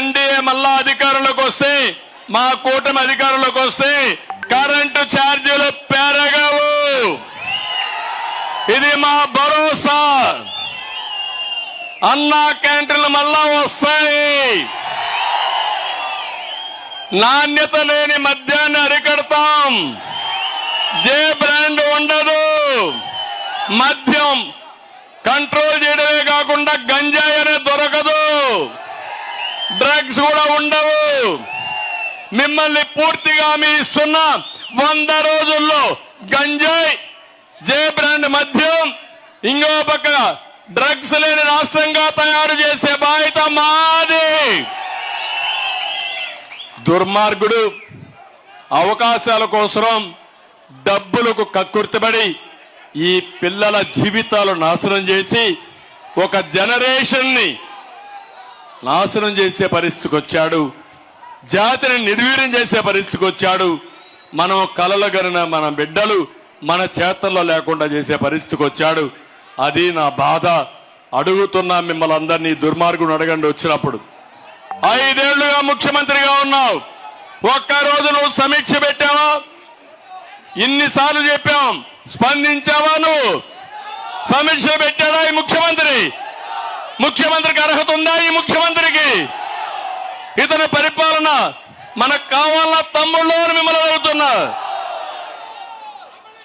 NDA మళ్ళా అధికారంలోకి వస్తే మా కూటమి అధికారంలోకి వస్తే కరెంటు ఛార్జీలు పెరగవు. ఇది మా భరోసా. అన్నా క్యాంటీన్లు మళ్ళా వస్తాయి. నాణ్యత లేని మద్యాన్ని అరికడతాం. జే బ్రాండ్ ఉండదు. మద్యం కంట్రోల్ చేయడమే కాకుండా గంజాయి అనేది దొరకదు. డ్రగ్స్ కూడా ఉండవు. మిమ్మల్ని పూర్తిగా మీ ఇస్తున్న వంద రోజుల్లో గంజాయి జే బ్రాండ్ మద్యం ఇంకో పక్క డ్రగ్స్ లేని రాష్ట్రంగా తయారు చేసే బాధ్యత మాది. దుర్మార్గుడు అవకాశాల కోసం డబ్బులకు కక్కుర్తిబడి ఈ పిల్లల జీవితాలు నాశనం చేసి ఒక జనరేషన్ని నాశనం చేసే పరిస్థితికి వచ్చాడు. జాతిని నిర్వీర్యం చేసే పరిస్థితికి వచ్చాడు. మనం కలలు గరిన మన బిడ్డలు మన చేతల్లో లేకుండా చేసే పరిస్థితికి వచ్చాడు. అది నా బాధ. అడుగుతున్నా మిమ్మల్ని అందరినీ దుర్మార్గుని అడగండి వచ్చినప్పుడు. ఐదేళ్ళుగా ముఖ్యమంత్రిగా ఉన్నావు. ఒక్క రోజు నువ్వు సమీక్ష పెట్టావా? ఇన్నిసార్లు చెప్పాం. స్పందించావా నువ్వు? సమీక్ష పెట్టాడా ఈ ముఖ్యమంత్రి? ముఖ్యమంత్రికి అర్హత ఉందా ఈ ముఖ్యమంత్రి? ఇతని పరిపాలన మనకు కావాలన్న తమ్ముళ్ళు అని మిమ్మల్ని అడుగుతున్నా.